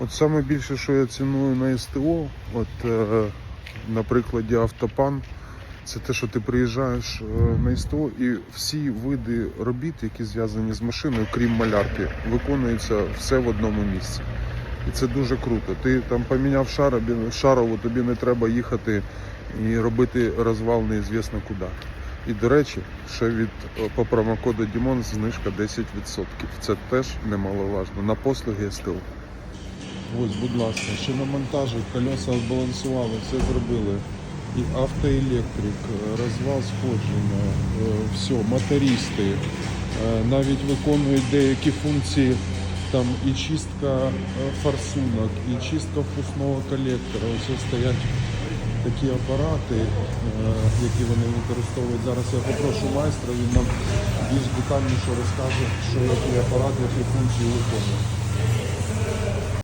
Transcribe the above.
От саме більше, що я ціную на СТО, от е, на прикладі Автопан, це те, що ти приїжджаєш е, на СТО і всі види робіт, які зв'язані з машиною, крім малярки, виконуються все в одному місці. І це дуже круто. Ти там поміняв шарову, тобі не треба їхати і робити розвал неізвісно куди. І до речі, ще від е, по промокоду Дімон знижка 10%. Це теж немаловажно. На послуги СТО. Ось, будь ласка, ще на монтажі колеса збалансували, все зробили. І автоелектрик, е, розвал сходження, е, все, мотористи, е, навіть виконують деякі функції, там і чистка форсунок, і чистка впускного колектора. Ось стоять такі апарати, які вони використовують. Зараз я попрошу майстра, він нам більш детальніше розкаже, що який апарат, які функції виконує.